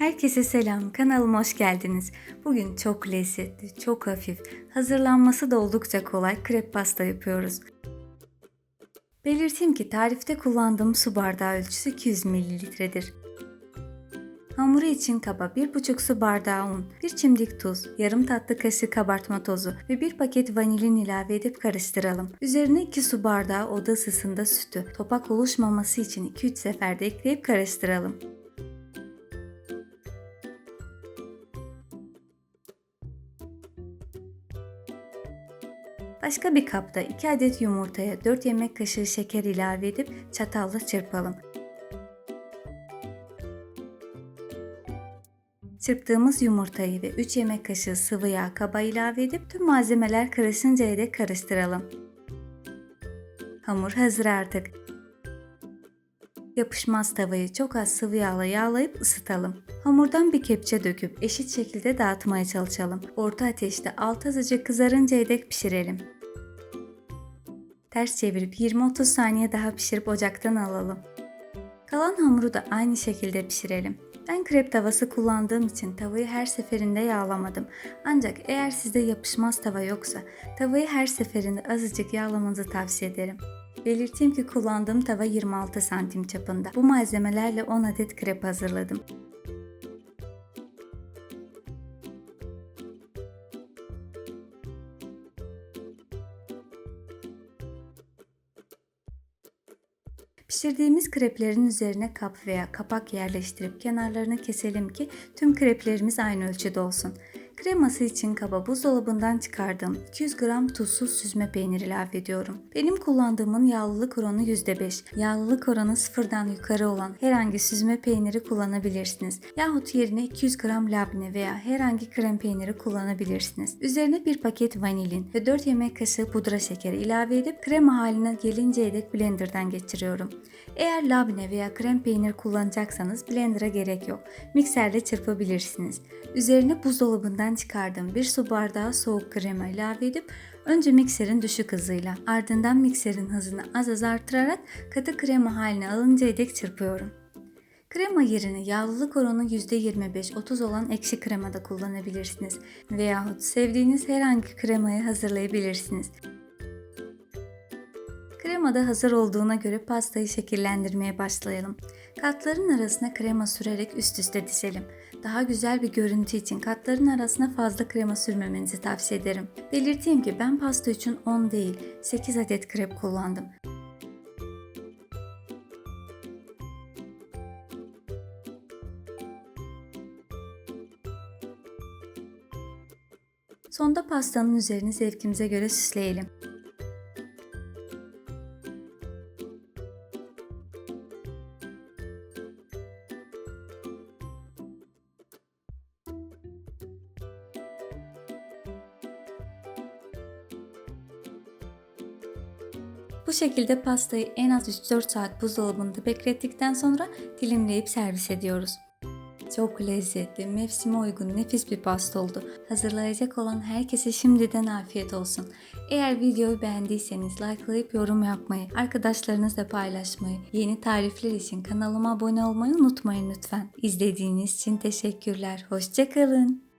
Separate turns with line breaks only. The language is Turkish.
Herkese selam, kanalıma hoş geldiniz. Bugün çok lezzetli, çok hafif, hazırlanması da oldukça kolay krep pasta yapıyoruz. Belirteyim ki tarifte kullandığım su bardağı ölçüsü 200 ml'dir. Hamuru için kaba 1,5 su bardağı un, 1 çimdik tuz, yarım tatlı kaşığı kabartma tozu ve 1 paket vanilin ilave edip karıştıralım. Üzerine 2 su bardağı oda ısısında sütü, topak oluşmaması için 2-3 seferde ekleyip karıştıralım. Başka bir kapta 2 adet yumurtaya 4 yemek kaşığı şeker ilave edip çatalla çırpalım. Çırptığımız yumurtayı ve 3 yemek kaşığı sıvı yağ kaba ilave edip tüm malzemeler karışıncaya dek karıştıralım. Hamur hazır artık. Yapışmaz tavayı çok az sıvı yağla yağlayıp ısıtalım. Hamurdan bir kepçe döküp eşit şekilde dağıtmaya çalışalım. Orta ateşte alt azıcık kızarıncaya dek pişirelim. Ters çevirip 20-30 saniye daha pişirip ocaktan alalım. Kalan hamuru da aynı şekilde pişirelim. Ben krep tavası kullandığım için tavayı her seferinde yağlamadım. Ancak eğer sizde yapışmaz tava yoksa tavayı her seferinde azıcık yağlamanızı tavsiye ederim. Belirteyim ki kullandığım tava 26 santim çapında. Bu malzemelerle 10 adet krep hazırladım. Pişirdiğimiz kreplerin üzerine kap veya kapak yerleştirip kenarlarını keselim ki tüm kreplerimiz aynı ölçüde olsun. Kreması için kaba buzdolabından çıkardığım 200 gram tuzsuz süzme peynir ilave ediyorum. Benim kullandığımın yağlılık oranı %5. Yağlılık oranı sıfırdan yukarı olan herhangi süzme peyniri kullanabilirsiniz. Yahut yerine 200 gram labne veya herhangi krem peyniri kullanabilirsiniz. Üzerine bir paket vanilin ve 4 yemek kaşığı pudra şekeri ilave edip krema haline gelinceye dek blenderdan geçiriyorum. Eğer labne veya krem peynir kullanacaksanız blendera gerek yok. Mikserde çırpabilirsiniz. Üzerine buzdolabından çıkardığım bir su bardağı soğuk krema ilave edip önce mikserin düşük hızıyla ardından mikserin hızını az az artırarak katı krema haline alıncaya dek çırpıyorum. Krema yerine yağlılık oranı %25-30 olan ekşi krema da kullanabilirsiniz veyahut sevdiğiniz herhangi kremayı hazırlayabilirsiniz. Krema da hazır olduğuna göre pastayı şekillendirmeye başlayalım. Katların arasına krema sürerek üst üste dizelim. Daha güzel bir görüntü için katların arasına fazla krema sürmemenizi tavsiye ederim. Belirteyim ki ben pasta için 10 değil 8 adet krep kullandım. Sonda pastanın üzerini zevkimize göre süsleyelim. Bu şekilde pastayı en az 3-4 saat buzdolabında beklettikten sonra dilimleyip servis ediyoruz. Çok lezzetli, mevsime uygun nefis bir pasta oldu. Hazırlayacak olan herkese şimdiden afiyet olsun. Eğer videoyu beğendiyseniz likelayıp yorum yapmayı, arkadaşlarınızla paylaşmayı, yeni tarifler için kanalıma abone olmayı unutmayın lütfen. İzlediğiniz için teşekkürler. Hoşçakalın.